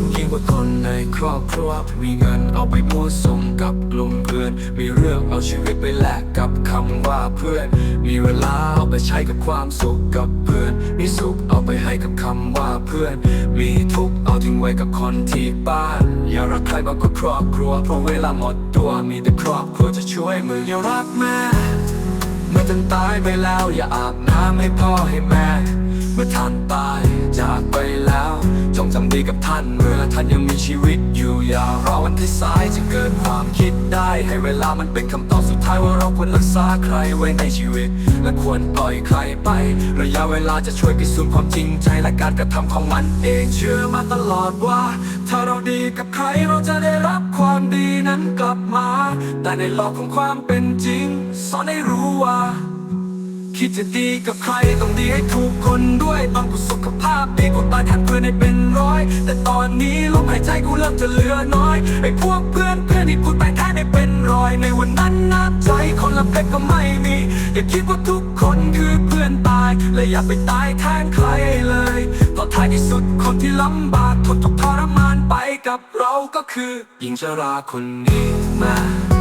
อนยิ่งกว่าคนในครอบครัว มีเงินเอาไปมั่วสุมกับกลุ่มเพื่อน มีเรื่องเอาชีวิตไปแลกกับคำว่าเพื่อน มีเวลาเอาไปใช้กับความสุขกับเพื่อน มีสุขเอาไปให้กับคำว่าเพื่อน มีทุกข์เอาทิ้งไว้กับคนที่บ้าน อย่ารักใครมากกว่าครอบครัว เพราะเวลาหมดตัวมีแต่ครอบครัวจะช่วยมืออย่ารักแม่เมื่อท่านตายไปแล้วอย่าอาบน้ำให้พ่อให้แม่ เมื่อท่านตายจากไป จำดีกับท่านเมื่อท่านยังมีชีวิตอยู่อย่ารอวันที่สายจะเกิดความคิดได้ ให้เวลามันเป็นคำตอบสุดท้ายว่าเราควรรักษาใครไว้ในชีวิต และควรปล่อยใครไป ระยะเวลาจะช่วยพิสูจน์ความจริงใจและการกระทำของมันเองเชื่อมาตลอดว่า ถ้าเราดีกับใครเราจะได้รับความดีนั้นกลับมา แต่ในโลกของความเป็นจริง สอนให้รู้ว่า คิดจะดีกับใครต้องดีให้ถูกคนด้วยต้องกูสุขภาพดีกูตายแทนเพื่อนให้เป็นร้อย แต่ตอนนี้ลมหายใจกูเริ่มจะเหลือน้อยไอ้พวกเพื่อนเพื่อนที่กูตายแทนให้เป็นรอย ในวันนั้นน้ำใจคนละเพชรก็ไม่มีอย่าคิดว่าทุกคนคือเพื่อนตายและอย่าไปตายแทนใครเลยเพราะท้ายที่สุดคนที่ลำบากทนทุกข์ทรมานไปกับเราก็คือหญิงชราคนนี้มา